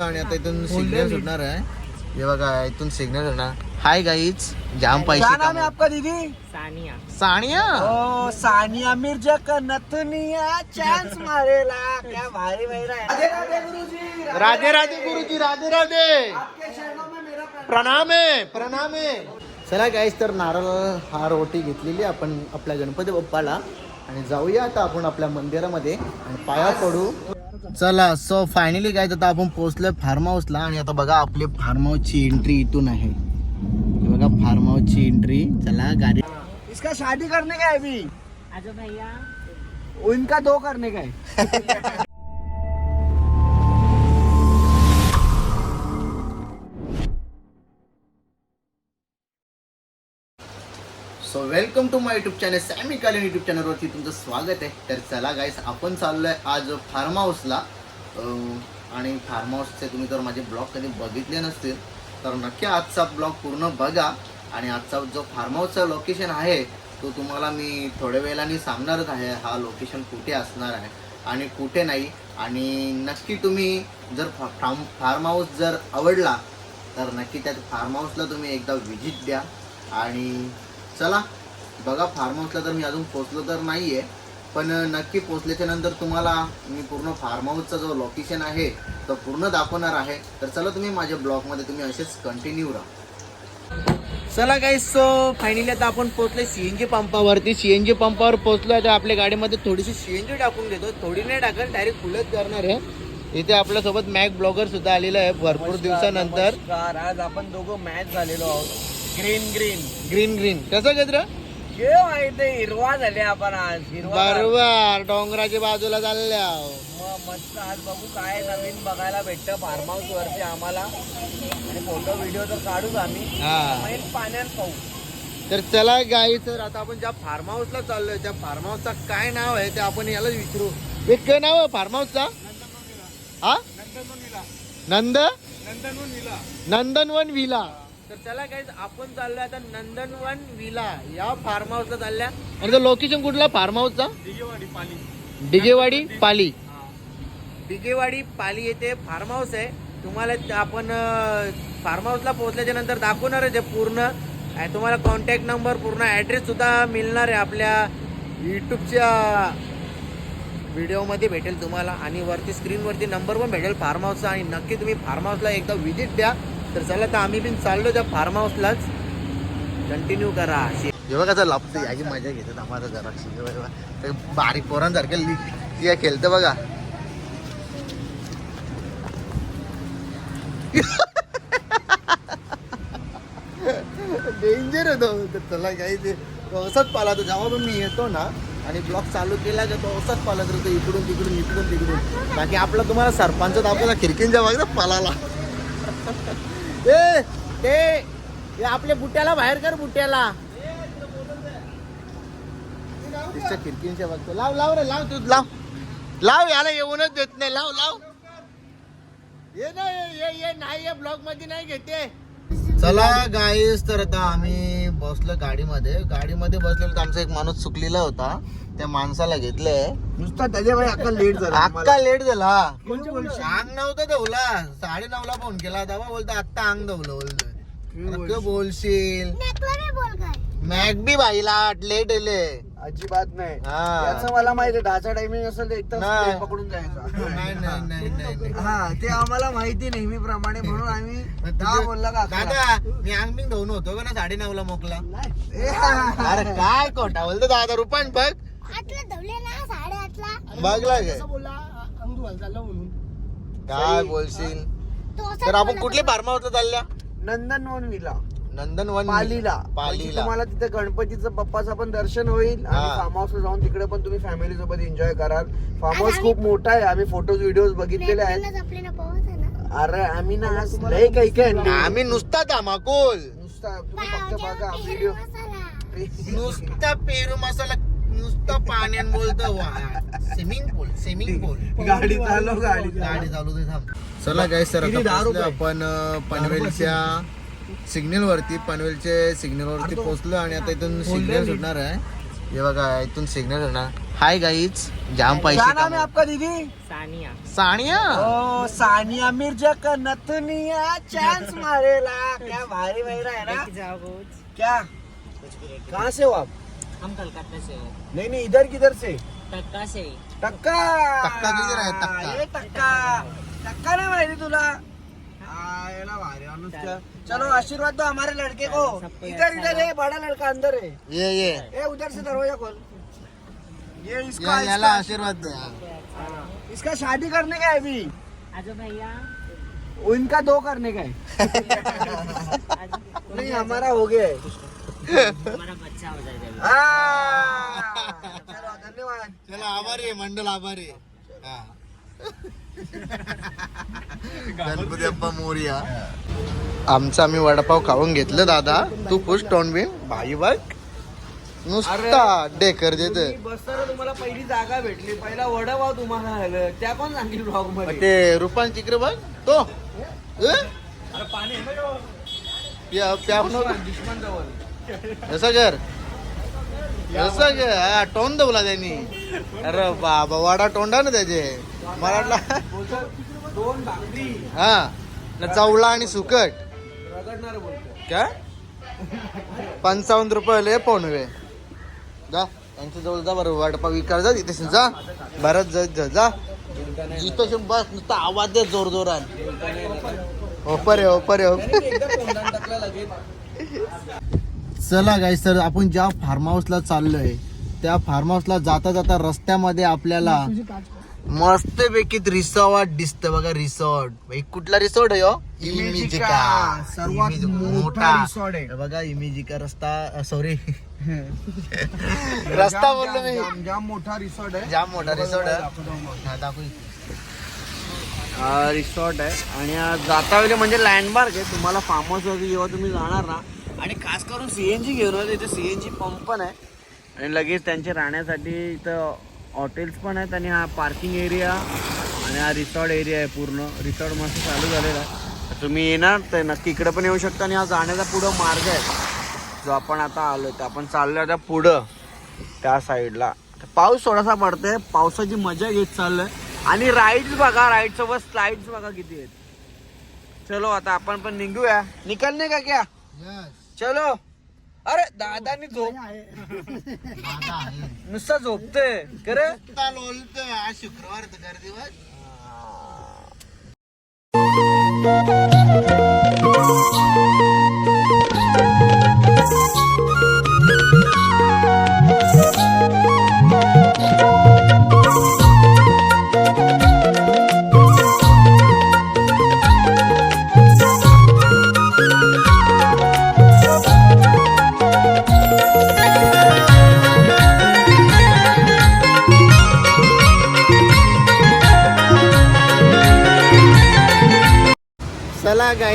आणि आता इथून सिग्नल सुटणार आहे. हे बघा इथून सिग्नल सुटणार. हाय गाईच जाम पैसे नाम है आपका दीदी. सानिया. ओ सानिया मिर्जा का नथुनिया? चांस मारेला. क्या भारी है. राधे राधे गुरुजी राधे राधे गुरुजी राधे राधे। आपके शरणों में मेरा प्रणाम प्रणाम आहे प्रणाम आहे चला गाईस तर नारळ हार ओटी घेतलेली आपण आपल्या गणपती बाप्पाला. आणि जाऊया आता आपण आपल्या मंदिरामध्ये आणि पाया पडू. चला सो फायनली काय आता आपण पोहोचलोय फार्म हाऊसला आणि आता बघा आपली फार्म हाऊसची एंट्री इथून आहे. हे बघा फार्म हाऊसची एंट्री चला गाडी इसका शादी करने का है अभी? इनका दो करने का है. So welcome to my YouTube channel Sammy कालीन युट्यूब चॅनलवरती तुमचं स्वागत आहे. तर चला गाईस आपण चाललो आहे आज फार्म हाऊसला आणि फार्म हाऊसचे तुम्ही तर माझे ब्लॉग कधी बघितले नसतील तर नक्की आजचा ब्लॉग पूर्ण बघा. आणि आजचा जो फार्म हाऊसचा लोकेशन आहे तो तुम्हाला मी थोड्या वेळाने सांगणारच आहे हा लोकेशन कुठे असणार आहे आणि कुठे नाही. आणि नक्की तुम्ही जर फा- फार्म फार्म हाऊस जर आवडला तर नक्की त्या फार्म हाऊसला तुम्ही एकदा व्हिजिट द्या. आणि चला बघा फार्म हाऊसला तर मी अजून पोचलो तर नाही आहे पण नक्की पोचल्याच्या नंतर तुम्हाला मी पूर्ण फार्म हाऊसचा जो लोकेशन आहे तो पूर्ण दाखवणार आहे. तर चला तुम्ही माझ्या ब्लॉगमध्ये तुम्ही असेच कंटिन्यू राहा. चला काही सो फायनली आता आपण पोहोचले सीएनजी पंपावरती सीएनजी पंपावर पोहोचलो आता आपल्या गाडीमध्ये थोडीशी सीएनजी टाकून घेतो थोडी नाही टाकत डायरेक्ट फुलच करणार आहे. इथे आपल्यासोबत मॅक ब्लॉगर सुद्धा आलेला आहे भरपूर दिवसानंतर. नमस्कार. आज आपण दोघं मॅच झालेलो आहोत. ग्रीन ग्रीन ग्रीन ग्रीन कसं घेत जे माहिती हिरवा झाले आपण आज. हिरवा बरोबर. डोंगराच्या बाजूला चालल्या. मग मस्त आज बघू काय नवीन बघायला भेटतं फार्म हाऊस वरती आम्हाला. आणि फोटो व्हिडिओ तर काढूच आम्ही. हा. मेन पाण्यात पाहू. तर चला गाई तर आता आपण ज्या फार्म हाऊसला चाललोय त्या फार्म हाऊसचा काय नाव आहे ते आपण यालाच विचारू. एक काय नाव आहे फार्म हाऊसचा हा? नंद? नंदनवन विला. तर चला काय आपण चाललोय आता नंदनवन विला या फार्म हाऊसला चालल्या. आणि तो लोकेशन कुठला? फार्म हाऊसचा डिगेवाडी पाली. डिगेवाडी पाली. येथे फार्म हाऊस आहे. तुम्हाला त- आपण फार्म हाऊसला पोहोचल्याच्या नंतर दाखवणारच आहे पूर्ण. आणि तुम्हाला कॉन्टॅक्ट नंबर पूर्ण ॲड्रेस सुद्धा मिळणार आहे आपल्या यूट्यूबच्या व्हिडिओमध्ये भेटेल तुम्हाला. आणि वरती स्क्रीनवरती नंबर पण भेटेल फार्म हाऊसचा आणि नक्की तुम्ही फार्म हाऊसला एकदा व्हिजिट द्या. तर चला तर आम्ही पण चाललो त्या फार्म हाऊसलाच कंटिन्यू करा. जेव्हा कसं लपतं. याची मजा घेतात आम्हाला जरा. बारीक पोरांसारखं या खेळतं बघा. डेंजर होतो तर चला काही ते पावसात पाला तर जेव्हा पण मी येतो ना आणि ब्लॉक चालू केला का तो असाच पालत राहतो इकडून तिकडून इकडून तिकडून. बाकी आपला तुम्हाला सरपंच दाखवला खिडकींच्या बाजूला पालाला. ए ते आपल्या बुट्याला बाहेर कर बुट्याला. खिडकींच्या बाजूला. लाव लाव रे लाव तू लाव. लाव याला येऊनच देत नाही. लाव लाव. ये ना ये ये नाही या ब्लॉगमध्ये नाही घेते. चला गाईस तर आता आम्ही बसलो गाडीमध्ये. गाडीमध्ये बसलेलो तर आमचा एक माणूस चुकलेला होता. त्या माणसाला घेतलंय. नुसता त्याच्या भाई अक्का लेट झाला. अक्का लेट झाला? अंग नव्हतं धवला साडे नऊ ला फोन केला तेव्हा बोलतो आत्ता अंग धवलं बोलतोय. बोलशील? मॅक बी भाईला लेट येले अजिबात नाही. हा. याचं मला माहिती दहाचा टायमिंग असेल तर एक तास नाही. late पकडून जायचा. नाही नाही नाही नाही नाही. हा ते आम्हाला माहिती नेहमीप्रमाणे म्हणून आम्ही मग दहा तुझे- बोलला का अकरा? दादा मी अंग बिंग धुवून होतो का ना साडे नऊ ला मोकला? ए, हा, हा. अरे काय खोटा बोलतो दादा रुपयान बघ. आठला साडेआठला. बघला काय बोला अंग झालं म्हणून. काय बोलशील? तो असा तर आपण कुठली फार्म हाऊसला चालल्या? नंदनवन विला नंदनवन पालीला. म्हणजे पालीला. तुम्हाला तिथे गणपतीचं बाप्पाचं पण दर्शन होईल आणि हा. फार्म हाऊस जाऊन तिकडे पण तुम्ही फॅमिली सोबत एन्जॉय कराल. फार्म हाऊस खूप मोठा आहे आम्ही फोटोज व्हिडिओ बघितलेले आहेत. आपल्याला आहे ना? अरे आम्ही ना आज लय काही काही आणले. आम्ही नुसता धमाकूल. नुसता तुम्ही फक्त बघा व्हिडिओ नुसता पेरू मसाला नुसतं पाण्यान बोलतो. स्विमिंग पूल स्विमिंग पूल गाडी चालव गाडी गाडी चालू दे थांब. चला काय सर किती? दहा रुपये? आपण अं, पनवेलच्या सिग्नल वरती पनवेलचे सिग्नल वरती पोहोचलो आणि आता इथून सिग्नल सुटणार आहे. हे बघा इथून सिग्नल आहे ना हाय गाईच जाम पैसे क्या नाम है कमाव- आपका दीदी? सानिया. सानिया? ओ सानिया मिर्जा का नथुनिया? चांस मारेला. क्या भारी बहरा है ना. जाओ कुछ. क्या? कहाँ से हो आप? हम कलकत्ता से हैं. नहीं नहीं इधर किधर से? टक्का से. टक्का! टक्का किधर आहे, टक्का? ये टक्का। टक्का नहीं माहिती तुला। चलो आशीर्वाद दो हमारे लड़के को। इधर अच्छा इधर है बड़ा लड़का अंदर है। ये ये। ए उधर से दरवाज़ा खोल। ये इसका या- याला इसका, आशीर्वाद द्या हाँ, इसका शादी करने का है अभी। आजो भैया। उनका दो करने का है। नहीं हमारा हो गया है। हमारा बच्चा हो जाएगा हाँ, चलो धन्यवाद। चला आभारी मंडल आभारी. हा. गणपती अप्पा मोर्या आमचा आम्ही वडापाव खाऊन घेतलं दादा. तू खुश तोंड बिन भाई बघ. नुसता डेकर देत बसताना तुम्हाला पहिली जागा भेटली. पहिला वडापाव तुम्हाला आलं त्या कोण सांगेल ब्लॉगमध्ये. ते रुपान तिकडे बघ. तो. पाणी जवळ असं कर असं कर हा, तोंड दवला त्यांनी. अरे बाबा वाडा तोंडा ना त्याचे. मराठला दोन भाकरी हा चवळा आणि सुकट. रगडणार काय? पंचावन्न रुपये पोनवे जा त्यांच्या जवळ जा बरं वाटपा विकार जा तिथे जा बरंच जा जा. इथं बस नुसता आवाज दे जोर जोरान ओपर आहे ओपर आहे चला गाईस तर आपण ज्या फार्म हाऊसला चाललोय त्या फार्म हाऊसला जाता जाता रस्त्यामध्ये आपल्याला मस्त पैकी रिसॉर्ट दिसत बघा रिसॉर्ट. भाई कुठला रिसॉर्ट आहे हो? इमेजिका. सर्वात. मोठा resort आहे. बघा इमेजिका रस्ता सॉरी रस्ता बोललो मी. जाम- जाम मोठा रिसॉर्ट आहे. जाम मोठा रिसॉर्ट आहे. हा, दाखव. रिसॉर्ट आहे. आणि हा जाता वेळी म्हणजे लँडमार्क आहे. तुम्हाला फार्म हाऊस वगैरे जेव्हा तुम्ही जाणार ना आणि खास करून सीएनजी घेऊन इथे सीएनजी पंप पण आहे. आणि लगेच त्यांचे राहण्यासाठी इथं हॉटेल्स पण आहेत आणि हा पार्किंग एरिया आणि हा रिसॉर्ट एरिया आहे पूर्ण. रिसॉर्ट मस्त चालू झालेला आहे. तुम्ही येणार तर नक्की इकडे पण येऊ शकता आणि हा जाण्याचा पुढं मार्ग आहे. जो आपण आता आलो तर आपण चाललो आता पुढं त्या साईडला. पाऊस थोडासा पडतोय पावसाची मजा घेत चाललोय. आणि राईड्स बघा राईड सोबत स्लाइड्स बघा किती आहेत. चलो आता आपण पण निघूया. निकलने का क्या? चलो. अरे दादानी झोप नुसतं झोपते करे आज शुक्रवार गर्दी बघ.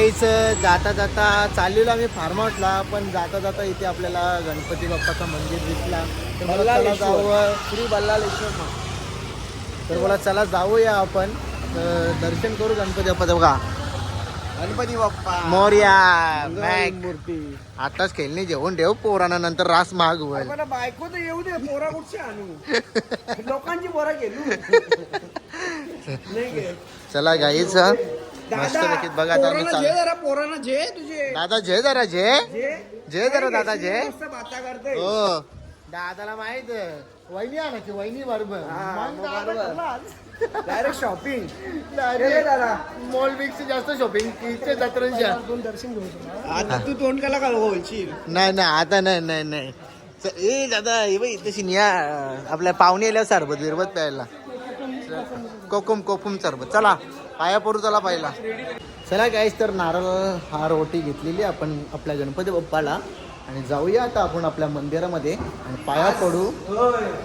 गाईच जाता जाता चाललेलो आम्ही फार्म हाऊसला पण जाता जाता इथे आपल्याला गणपती बाप्पाचा मंदिर दिसला. तर मला चला बल्लाळेश्वर. जावं श्री बल्लाळेश्वर. मग. तर मला चला जाऊया आपण. तर दर्शन करू गणपती बाप्पाचं बघा. गणपती बाप्पा. मोर्या मूर्ती. आताच खेळणी जेवण ठेव पोरांना नंतर रास महाग होईल. बायको तर येऊ दे पोरा कुठचे आणू? लोकांची पोरा गेलो गे. चला गाईच मस्त दादा पैकी बघा आता मी पोरांना चाल जे जरा पोरांना जे तुझे. दादा जय जरा जय जे जय जरा दादा जय मस्त बाता करते हो. दादाला माहीत वहिनी आणा की वहिनी बरोबर. डायरेक्ट शॉपिंग Direct दादा मॉलपेक्षा जास्त शॉपिंग इथे जत्रांच्या आता तू तोंड कला का बोलशील नाही नाही आता नाही नाही नाही. च- ए दादा हे बाई तशी निया आपल्या पाहुणे आल्या सरबत बिरबत प्यायला. कोकुम कोकुम सरबत. चला. पाया पडू चला पहिला. चला गाईस तर नारळ हा रोटी घेतलेली आपण आपल्या गणपती बाप्पाला. आणि जाऊया आता आपण आपल्या मंदिरामध्ये. आणि पाया पडू.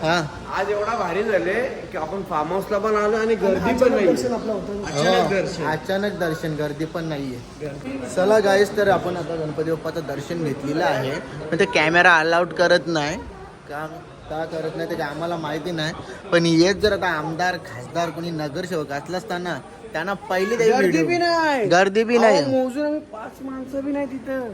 हा. आज एवढा भारी झाले की आपण फार्म हाऊसला पण आलो आणि गर्दी पण नाही अचानक दर्शन हो, अचानक दर्शन. गर्दी पण नाहीये. चला गाईस तर आपण आता गणपती बाप्पाचं दर्शन घेतलेलं आहे. पण ते कॅमेरा अलाउड करत नाही. का का करत नाही ते काय आम्हाला माहिती नाही. पण येत जर आता आमदार खासदार कोणी नगरसेवक असलं असताना त्यांना पहिली गर्दी video- बी नाही. गर्दी बी अहो, नाही मोजून आम्ही पाच माणसं बी नाही तिथं.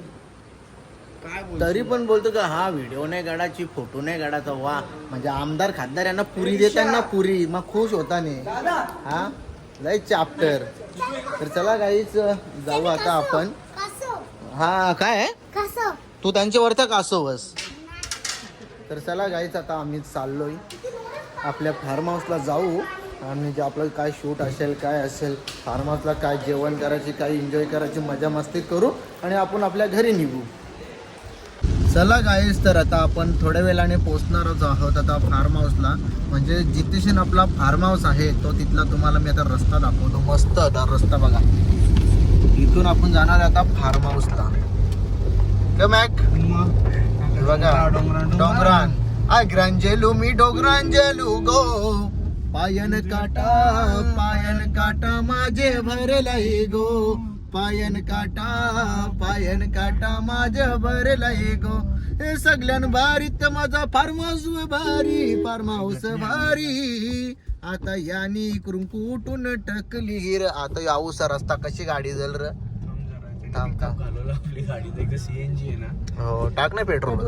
काय तरी पण बोलतो का हा व्हिडिओ नाही काढायची फोटो नाही काढायचा वा. म्हणजे आमदार खासदार यांना पुरी देताना पुरी. मग खुश होता नाही हा? लय चाप्टर तर चला काहीच जाऊ आता आपण. कसं? हा काय? आहे? कसं? तू त्यांच्यावरचा कासो बस? तर चला गाईच आता आम्ही चाललोय. आपल्या फार्म हाऊसला जाऊ आणि जे आपलं काय शूट असेल काय असेल फार्म हाऊसला काय जेवण करायची काय एन्जॉय करायची मजा मस्ती करू आणि आपण आपल्या घरी निघू. चला गाईस तर आता आपण थोड्या वेळाने पोचणारच आहोत आता फार्म हाऊसला म्हणजे जितेशन आपला फार्म हाऊस आहे तो तिथला तुम्हाला मी आता रस्ता दाखवतो. मस्त आता रस्ता बघा. इथून आपण जाणार आहे आता फार्म हाऊसला का मॅक हे बघा डोंगरान आय ग्रांजेलू मी डोंगरांजेलू गो. पायन काटा पायन काटा माझे भरलाय गो. पायन काटा पायन काटा माझे भरलाय गो. हे सगळ्यान भारीत माझा फार्म हाऊस भारी फार्म हाऊस भारी. आता यानी इकडून कुठून टकली र? आता याऊसा रस्ता कशी गाडी जाईल र? थांब थांब. घालवलं आपली गाडी ते सीएनजी आहे ना. हो टाक ना पेट्रोल.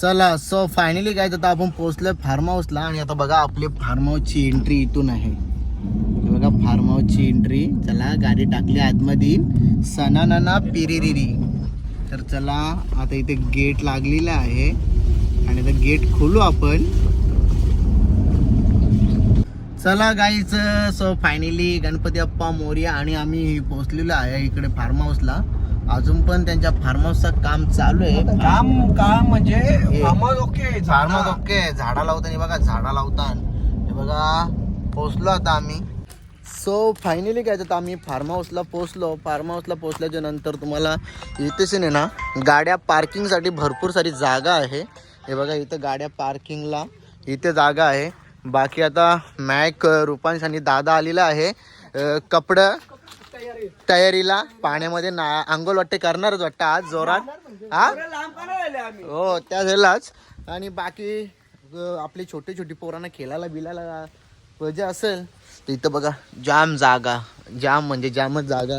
चला सो फायनली काय तर आता आपण पोहोचलोय फार्म हाऊसला आणि आता बघा आपली फार्म हाऊसची एंट्री इथून आहे. हाऊसची एंट्री चला गाडी टाकली आतमध्ये सनाना पिरिरिरी. तर चला आता इथे गेट लागलेलं आहे. आणि आता गेट खोलू आपण. चला गाईच सो फायनली गणपती अप्पा मोर्या आणि आम्ही पोहोचलेलो आहे इकडे फार्म हाऊसला अजून पण त्यांच्या फार्म हाऊसचं काम चालू आहे. काम काम म्हणजे ओके फार्म हाऊस ओके. झाडा लावताना बघा झाडा लावताना. हे बघा पोचलो आता आम्ही. सो फायनली काय तर आम्ही फार्म हाऊसला पोचलो फार्म हाऊसला पोचल्याच्या नंतर तुम्हाला इथेच आहे ना गाड्या पार्किंगसाठी भरपूर सारी जागा आहे. हे बघा इथं गाड्या पार्किंगला इथे जागा आहे. बाकी आता मॅक रुपांश आणि दादा आलेला आहे. कपडं तयारीला पाण्यामध्ये ना आंघोळ वाटते करणारच वाटतं आज जोरात. हा? हो त्या झालाच आणि बाकी आपली छोटी छोटी पोरांना खेळायला बिलायला मजा असेल. तर इथं बघा जाम जागा जाम म्हणजे जामच जागा.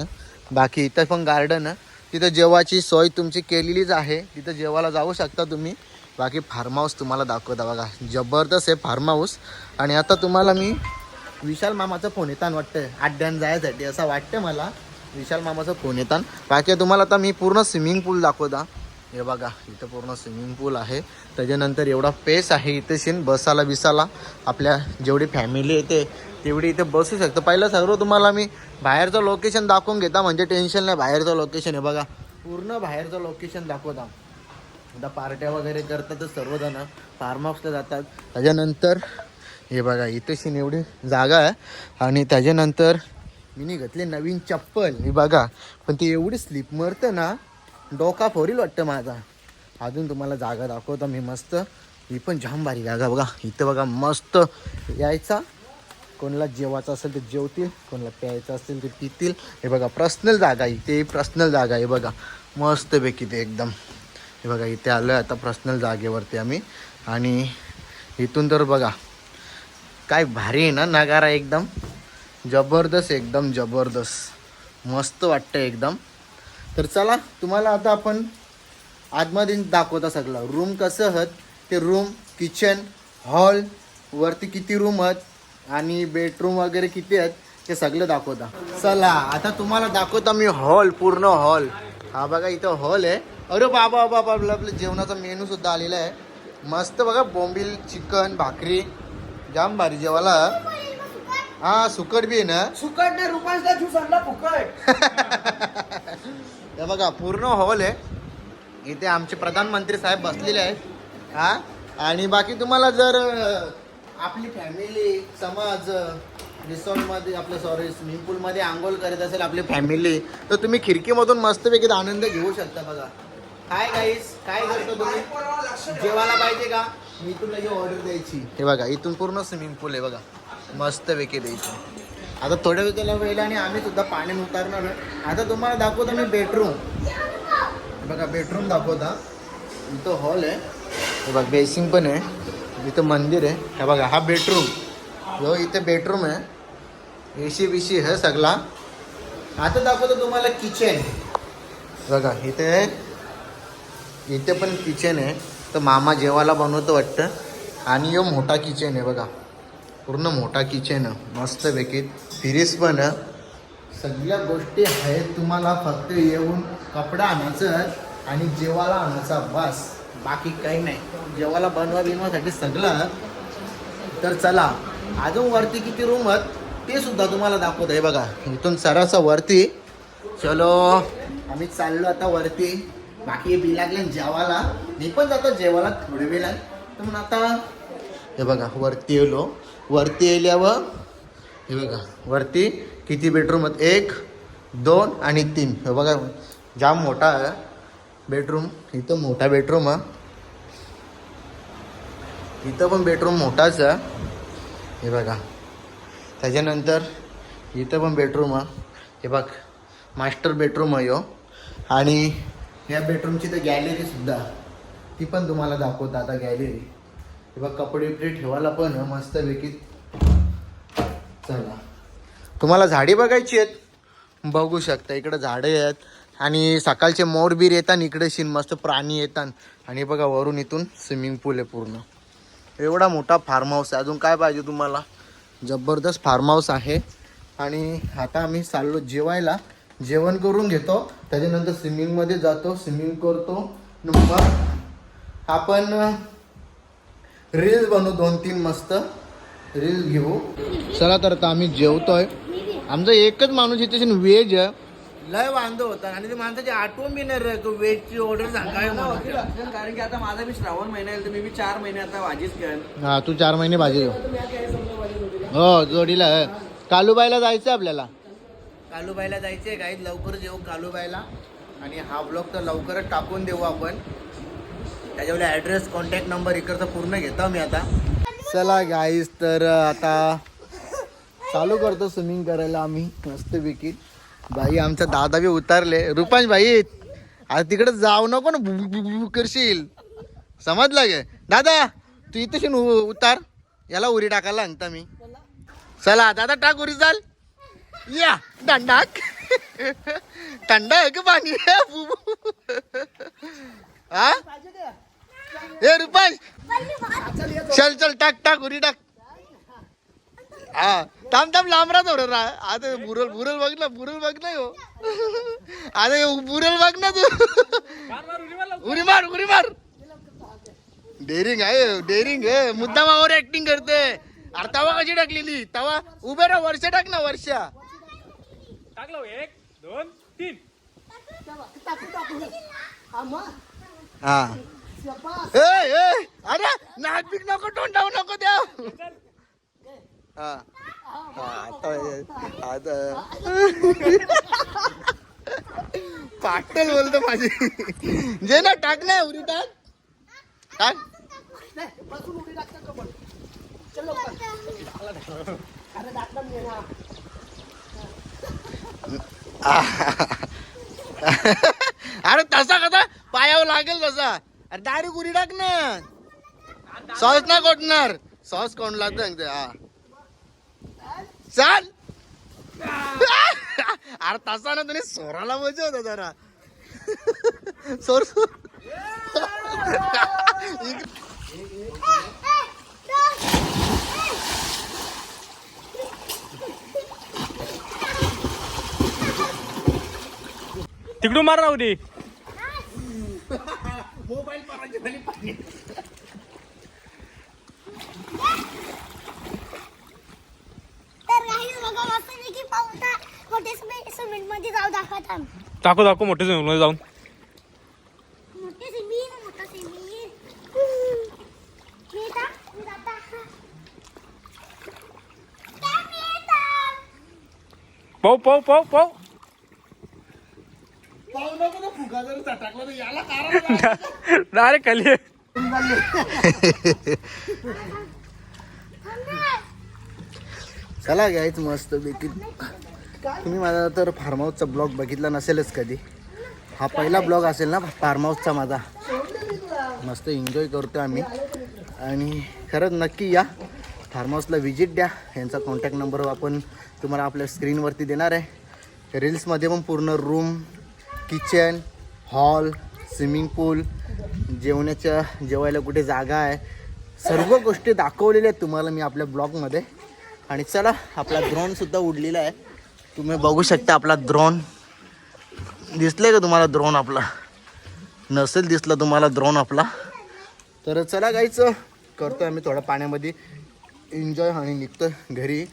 बाकी इथं पण गार्डन तिथं जेवाची सोय तुमची केलेलीच आहे. तिथं जेवायला जाऊ शकता तुम्ही. बाकी फार्म हाऊस तुम्हाला दाखवता बघा. जबरदस्त आहे फार्म हाऊस आणि आता तुम्हाला मी विशाल मामाचा फोन येतान वाटतं अड्ड्यान जायसाठी असं वाटतं मला. विशाल मामाचा फोन येतान. बाकी तुम्हाला आता मी पूर्ण स्विमिंग पूल दाखवता. हे बघा इथं पूर्ण स्विमिंग पूल आहे. त्याच्यानंतर एवढा पेस आहे इथे शिन बसाला बिसाला. आपल्या जेवढी फॅमिली येते तेवढी इथे बसू शकतं. पहिलं सर्व तुम्हाला मी बाहेरचं लोकेशन दाखवून घेता म्हणजे टेन्शन नाही. बाहेरचं लोकेशन आहे बघा पूर्ण बाहेरचं लोकेशन दाखवता. आता पार्ट्या वगैरे करतातच सर्वजण फार्म हाऊसला जातात. त्याच्यानंतर हे बघा इथे शिन एवढी जागा आहे. आणि त्याच्यानंतर मी घेतली नवीन चप्पल. हे बघा पण ती एवढी स्लिप मरतं ना डोका फोरील वाटतं माझा. अजून तुम्हाला जागा दाखवतो मी मस्त. ही पण जाम भारी जागा बघा. इथं बघा मस्त यायचा. कोणाला जेवायचं असेल ते जेवतील कोणाला प्यायचं असेल ते पितील. हे बघा पर्सनल जागा इथे पर्सनल जागा आहे बघा. मस्तपैकी ते एकदम. हे बघा इथे आलं आहे आता पर्सनल जागेवरती आम्ही. आणि इथून तर बघा काय भारी आहे ना नगारा एकदम. जबरदस्त एकदम जबरदस्त. मस्त वाटतं एकदम. तर चला तुम्हाला आता आपण आतमध्ये दाखवता सगळं. रूम कसं आहेत ते रूम किचन हॉल वरती किती रूम आहेत आणि बेडरूम वगैरे किती आहेत ते सगळं दाखवता. चला आता तुम्हाला दाखवता मी हॉल पूर्ण हॉल हा बघा इथं हॉल आहे. अरे बाबा बाबा आपलं आपलं जेवणाचा मेनू सुद्धा आलेला आहे. मस्त बघा बोंबील चिकन भाकरी जाम भारी जेवायला. हा सुकट बी आहे ना? सुकट नाही फुकट. हे बघा पूर्ण हॉल आहे. इथे आमचे प्रधानमंत्री साहेब बसलेले आहेत. हा? आणि बाकी तुम्हाला जर आपली फॅमिली समाज रिसॉर्टमध्ये आपलं सॉरी स्विमिंग पूलमध्ये आंघोळ करत असेल आपली फॅमिली तर तुम्ही खिडकीमधून मस्तपैकी आनंद घेऊ शकता बघा. काय गाईस काय करतो तुम्ही? जेवायला पाहिजे का? मी तुला ही ऑर्डर द्यायची. हे बघा इथून पूर्ण स्विमिंग पूल आहे बघा. मस्तपैकी द्यायची. आता थोड्या वेळेला वेळ आणि आम्ही सुद्धा पाण्यात उतरणार आहे. आता तुम्हाला दाखवतो मी बेडरूम बघा बेडरूम दाखवता. इथं हॉल आहे. हे बघा बेसिंग पण आहे. इथं मंदिर आहे. हे बघा हा बेडरूम हो इथे बेडरूम आहे. ए सी बी बीसी आहे सगळा. आता दाखवतो तुम्हाला किचन बघा इथे इथे पण किचन आहे. तर मामा जेवायला बनवतो वाटतं. आणि यो मोठा किचन आहे बघा. पूर्ण मोठा किचन मस्त मस्तपैकी फिरीस पण. सगळ्या गोष्टी आहेत तुम्हाला फक्त येऊन कपडा आणायचं आणि जेवायला आणायचा बस. बाकी काही नाही. जेवायला बनवा बिनवासाठी सगळं. तर चला अजून वरती किती रूम आहेत ते सुद्धा तुम्हाला दाखवत आहे बघा. इथून सरासा वरती. चलो आम्ही चाललो आता वरती. बाकी बी लागले जेवायला. मी पण जातो जेवायला थोडे वेळ तर मग आता हे बघा वरती येलो. वरती येल्यावर हे बघा वरती किती बेडरूम आहेत? एक दोन आणि तीन. हे बघा जाम मोठा आहे. बेडरूम इथं मोठा बेडरूम आहे. इथं पण बेडरूम मोठाच आहे. हे बघा त्याच्यानंतर इथं पण बेडरूम आहे. हे बघ मास्टर बेडरूम आहे हो आणि या बेडरूमची तर गॅलरीसुद्धा ती पण तुम्हाला दाखवतं आता गॅलरी किंवा कपडे बिपडे ठेवायला पण मस्त मस्तपैकी चला. तुम्हाला झाडी बघायची आहेत? बघू शकता इकडं झाडे आहेत. आणि सकाळचे मोर बीर येतात इकडे शिन मस्त प्राणी येतात. आणि बघा वरून इथून स्विमिंग पूल आहे पूर्ण. एवढा मोठा फार्म हाऊस आहे. अजून काय पाहिजे तुम्हाला? जबरदस्त फार्म हाऊस आहे. आणि आता आम्ही चाललो जेवायला. जेवण करून घेतो. त्याच्यानंतर स्विमिंगमध्ये जातो. स्विमिंग करतो. नंबर मग आपण रील्स बनवू दोन तीन मस्त. रील्स घेऊ. चला तर आता आम्ही जेवतोय. आमचा एकच माणूस इथे व्हेज आहे. लय वांदो होता. आणि ते माणसाची आठवण बी नाही रे तो व्हेजची ऑर्डर सांगाय म्हणून. कारण की आता माझा बी श्रावण महिना आहे तर मी बी चार महिने आता भाजीच खेळ हा तू चार महिने भाजी घेऊ. हो जोडीला आहे. कालूबाईला जायचं आपल्याला. कालूबाईला जायचंय काही लवकर येऊ कालूबाईला. आणि हा ब्लॉग तर लवकरच टाकून देऊ आपण. त्याच्यावर ॲड्रेस कॉन्टॅक्ट नंबर इकडचा पूर्ण घेतो मी आता. चला गाईस तर आता चालू करतो स्विमिंग करायला आम्ही. मस्त भाई बाई आमचा दादा बी उतारले. रुपांश भाई आता तिकडे जाऊ नको ना. करशील. समजलं गे दादा तू इथे उतार. याला उरी टाकायला सांगता मी. चला दादा टाक उरी चाल. या दंडाक थंड आहे का पाणी? हा ए रुपांश चल चल टाक टाक उरी टाक. हा थांब थांब लांब राहा थोडं रा आता बुरल बुरल बघ ना बुरल बघ ना हो आता हे बुरल बघ ना तू. उरी मार उरी मार. डेरिंग आहे डेरिंग आहे. मुद्दाम ओव्हर ऍक्टिंग करते. अरे तवा कशी टाकलेली? तवा उभे राहा वर्ष टाक ना वर्षा टाकलो एक दोन तीन. हा. ए ए अरे नाक नको तोंडाव नको द्या हा आता. पाटल बोलतो माझी. जे ना टाक ना उडी टाक. टाक. अरे तसा कसा? पायावर लागेल तसा. अरे डायरेक्ट उरी टाक ना. सॉस ना कोटणार. सॉस कोण लागत सांगते हा. चाल. अरे तसा ना तुम्ही सोराला मजा होता जरा. सोर सोर. तिकडून मार राहू दे तर काही बघा मस्त पैकी पावता मोठे सिमेंटमध्ये दाखव दाखव जाऊन. मोठे सिमेंट मोठा सिमेंट. मी येता मी जाता त्या मी येता. पाहू पाहू पाहू पाहू डायरेक्ट खाली आहे. थांब ना. चला घ्यायच मस्त पैकी. तुम्ही माझा तर फार्म हाऊसचा ब्लॉग बघितला नसेलच कधी. हा पहिला ब्लॉग असेल ना फार्म हाऊसचा माझा. मस्त एन्जॉय करतो आम्ही. आणि खरंच नक्की या. फार्म हाऊसला व्हिजिट द्या. यांचा कॉन्टॅक्ट नंबर आपण तुम्हाला आपल्या स्क्रीनवरती देणार आहे. रील्समध्ये पण पूर्ण room kitchen hall swimming pool जेवणाच्या जेवायला कुठे जागा आहे. सर्व गोष्टी दाखवलेल्या आहेत तुम्हाला मी आपल्या ब्लॉगमध्ये आणि चला आपला ड्रोनसुद्धा उडलेला आहे. तुम्ही बघू शकता आपला ड्रोन दिसले का तुम्हाला ड्रोन आपला? नसेल दिसला तुम्हाला ड्रोन आपला. तर चला गायचं करतो आम्ही थोडं पाण्यामध्ये. एन्जॉय आणि निघतो घरी.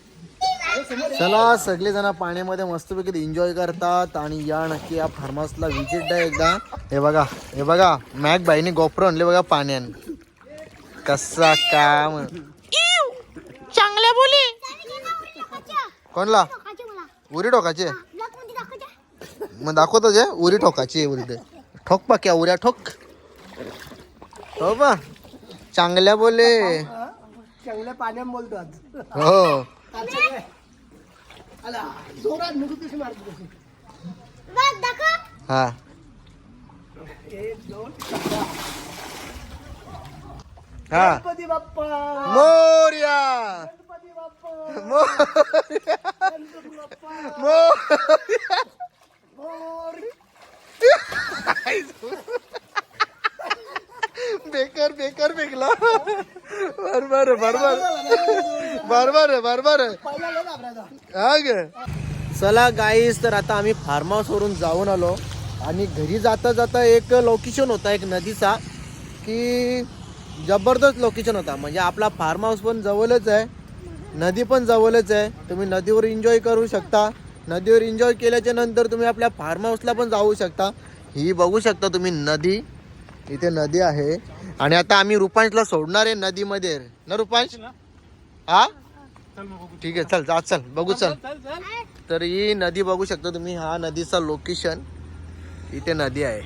चला सगळेजण पाण्यामध्ये मस्तपैकी एन्जॉय करतात आणि या नक्की या फार्म हाऊसला व्हिजिट द्या एकदा. हे बघा हे बघा मॅक बाईने गोप्रो आणले बघा पाण्यान. कसा काम. चांगल्या बोली. कोणला? उरी ठोकाचे मग दाखवतो जे उरी ठोकाची उरी ठोक पा क्या उऱ्या ठोक. हो बा चांगल्या बोले. चांगल्या पाण्यात बोलतात हो. जोरात निघू कशी मारतो कशी बघ दाखव. हा. हा. गणपती बाप्पा. मोर्या. गणपती बाप्पा. मोर्या. गणपती बाप्पा. मोर्या. मोर. बेकार बेकार फेकला बरोबर बरोबर बरोबर बरोबर हा ग. चला गाईस तर आता आम्ही फार्म हाऊस वरून जाऊन आलो. आणि घरी जाता जाता एक लोकेशन होता एक नदीचा की जबरदस्त लोकेशन होता. म्हणजे आपला फार्म हाऊस पण जवळच आहे नदी पण जवळच आहे. तुम्ही नदीवर एन्जॉय करू शकता. नदीवर एन्जॉय केल्याच्यानंतर तुम्ही आपल्या फार्म हाऊसला पण जाऊ शकता. ही बघू शकता तुम्ही नदी. इथे नदी आहे. आणि आता आम्ही रुपांशला सोडणार आहे नदीमध्ये. ना रुपांश? हा? ठीक आहे चल जा चल बघू चल. तर ही नदी बघू शकता तुम्ही. हा नदीचा लोकेशन इथे नदी आहे.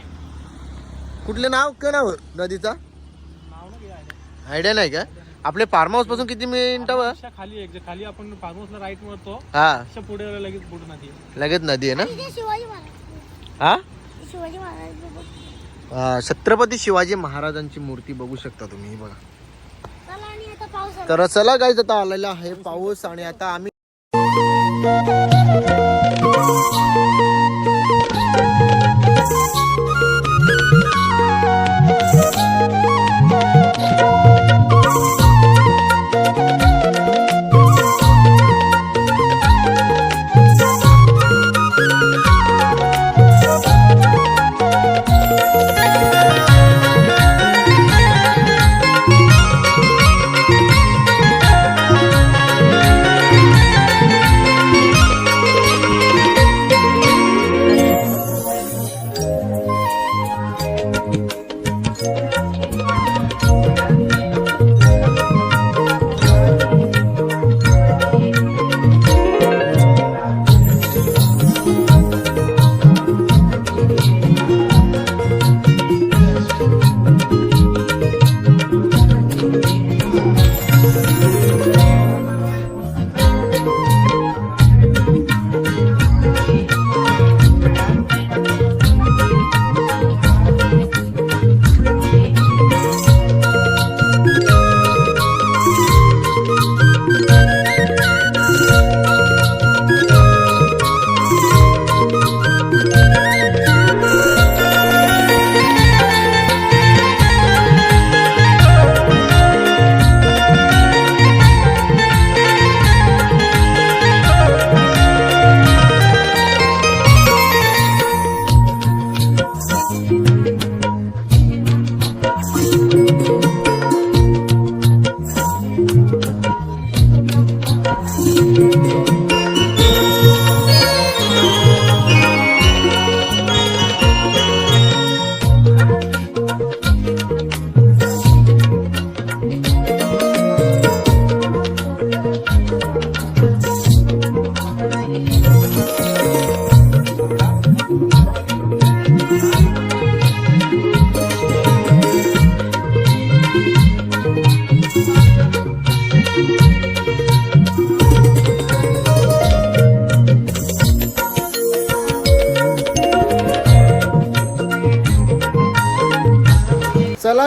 कुठले नाव? काय नाव नदीचा? आयडिया नाही का? आपले फार्म हाऊसपासून किती मिनिटावर खाली खाली आपण फार्महाऊसला राईट मारतो हा. पुढे लगेच पुढे नदी आहे. लगेच नदी आहे ना? तिथे शिवाजी महाराज. हा? शिवाजी महाराज छत्रपती शिवाजी महाराजांची मूर्ती बघू शकता तुम्ही बघा. तर चला गाईज आता आलेला आहे पाऊस आणि आता आम्ही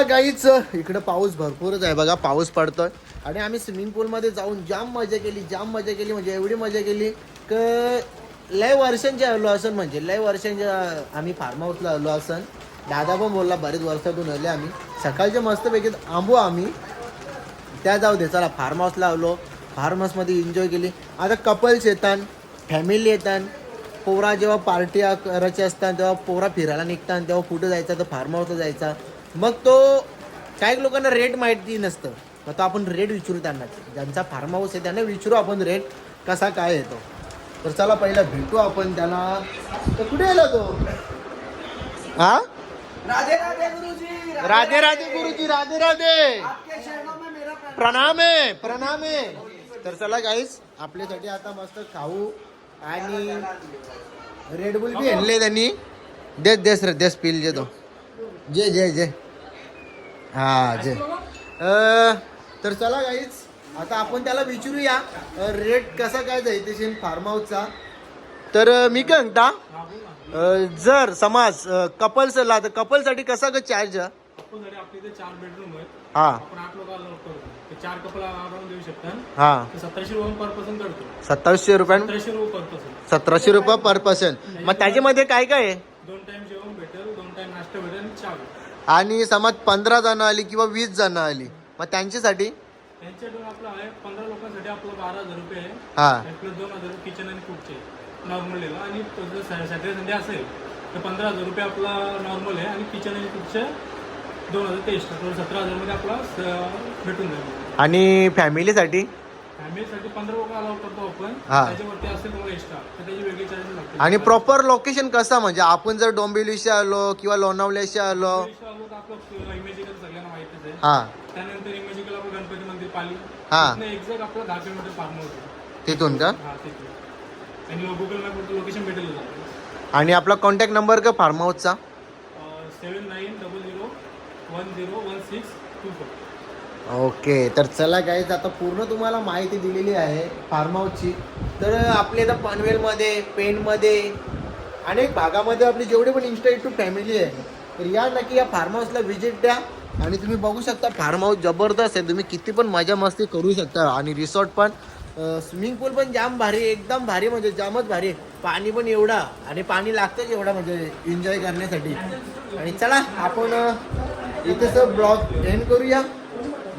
काहीच इकडं इकडे पाऊस भरपूरच आहे बघा पाऊस पडतोय. आणि आम्ही स्विमिंग पूलमध्ये जाऊन जाम मजा केली जाम मजा केली म्हणजे एवढी मजा केली क लय वर्षांचे आलो असन म्हणजे लय वर्षांच्या आम्ही फार्म हाऊसला आलो असन दादा पण बोलला बरेच वर्षातून आले आम्ही. सकाळच्या मस्तपैकी आंबू आम्ही. त्या जाऊ दे चला फार्म हाऊसला आलो. फार्म हाऊसमध्ये एन्जॉय केली. आता कपल्स येतात फॅमिली येतात. पोरा जेव्हा पार्टी करायची असतात तेव्हा पोरा फिरायला निघतात तेव्हा कुठं जायचं तर फार्म हाऊसला जायचा. मग तो काही लोकांना रेट माहिती नसतं. मग तो आपण रेट विचारू त्यांना. ज्यांचा फार्म हाऊस आहे त्यांना विचारू आपण रेट कसा काय येतो तर चला पहिला भेटू आपण त्याला तर कुठे आला तो? हा? राधे राधे गुरुजी राधे राधे प्रणाम आहे प्रणाम आहे तर चला गाईस आपल्यासाठी आता मस्त खाऊ आणि रेड बुल बी आणले त्यांनी. देस देस रे देस पिल जे तो जे जे जे. हा जे. तर चला गाईच आता आपण त्याला विचारूया रेट कसा काय जायचे फार्म हाऊसचा तर मी काय म्हणता जर समाज कपल्सला तर कपलसाठी कसा का चार्ज चार बेडरूम आहेत हा. ते कपल देऊ शकतात हा. ते सतराशे रुपये पर पर्सन करतो. सत्तावीसशे रुपये सतराशे रुपये पर पर्सन मग त्याच्यामध्ये काय काय आहे दोन टाइम जेवण भेटेल दोन टाइम नाश्ता भेटेल आणि समज पंधरा जण आली किंवा वीस जण आली मग त्यांच्यासाठी? त्यांच्याकडून आपलं आहे पंधरा लोकांसाठी आपलं बारा हजार रुपये हा. नॉर्मल डेला आणि सॅटर्डे संडे असेल तर पंधरा हजार रुपये आपला नॉर्मल आहे आणि किचन आणि कुकचे दोन हजार सतरा आपला भेटून जाईल. आणि फॅमिलीसाठी आणि प्रॉपर लोकेशन कसं म्हणजे आपण जर डोंबिवलीशी आलो किंवा लोणावल्याशी आलो. हा. हा. तिथून का? आणि आपला कॉन्टॅक्ट नंबर का फार्म हाऊसचा seven nine double zero one zero one six two four okay तर चला गाईज आता पूर्ण तुम्हाला माहिती दिलेली आहे फार्म हाऊसची तर आपले इथं पनवेलमध्ये पेणमध्ये अनेक भागामध्ये आपली जेवढी पण इन्स्टा फॅमिली आहे तर या नक्की या फार्म हाऊसला व्हिजिट द्या. आणि तुम्ही बघू शकता फार्म हाऊस जबरदस्त आहे. तुम्ही किती पण मजा मस्ती करू शकता. आणि रिसॉर्ट पण स्विमिंग पूल पण जाम भारी एकदम भारी म्हणजे जामच भारी. पाणी पण एवढा आणि पाणी लागतंच एवढा म्हणजे एन्जॉय करण्यासाठी. आणि चला आपण इथेच ब्लॉग एंड करूया.